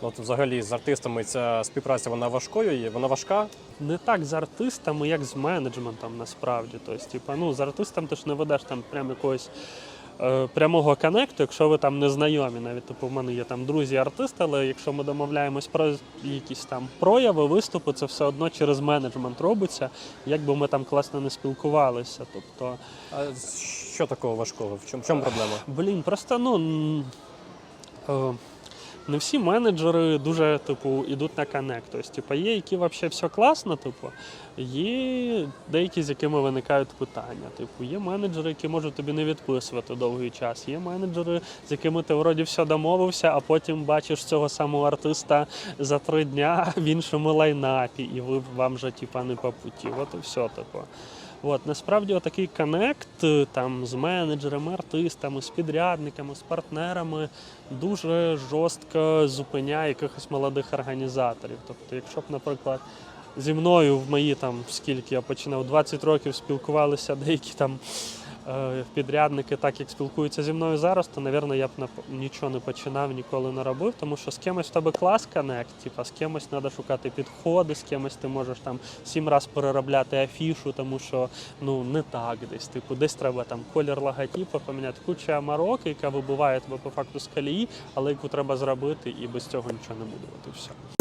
От взагалі з артистами ця співпраця вона важкою є, вона важка. Не так з артистами, як з менеджментом насправді. Тобто, типа, ну, з артистом ти ж не ведеш там прям якогось е, прямого коннекту, якщо ви там не знайомі. Навіть типу, в мене є там друзі-артисти, але якщо ми домовляємось про якісь там прояви, виступи, це все одно через менеджмент робиться, як би ми там класно не спілкувалися. Тобто, А що такого важкого? В чому, в чому проблема? Блін, просто ну. е, Не всі менеджери дуже типу ідуть на коннект. Тобто, типу, є, які взагалі все класно, типу, є деякі, з якими виникають питання. Типу, є менеджери, які можуть тобі не відписувати довгий час. Є менеджери, з якими ти вроді все домовився, а потім бачиш цього самого артиста за три дня в іншому лайнапі, і ви вам вже типу, не по путі. От і все, типу. От, насправді отакий коннект е, там з менеджерами, артистами, з підрядниками, з партнерами дуже жорстко зупиняє якихось молодих організаторів. Тобто, якщо б, наприклад, зі мною в мої там скільки я починав 20 років спілкувалися деякі там підрядники, так як спілкуються зі мною зараз, то, напевно, я б нічого не починав, ніколи не робив, тому що з кимось в тебе клас коннект, типа з кимось треба шукати підходи, з кимось ти можеш там сім разів переробляти афішу, тому що ну не так десь. Типу, десь треба там колір логотипу поміняти. Куча мороки, яка вибиває тебе по факту з колії, але яку треба зробити, і без цього нічого не буде. От і все.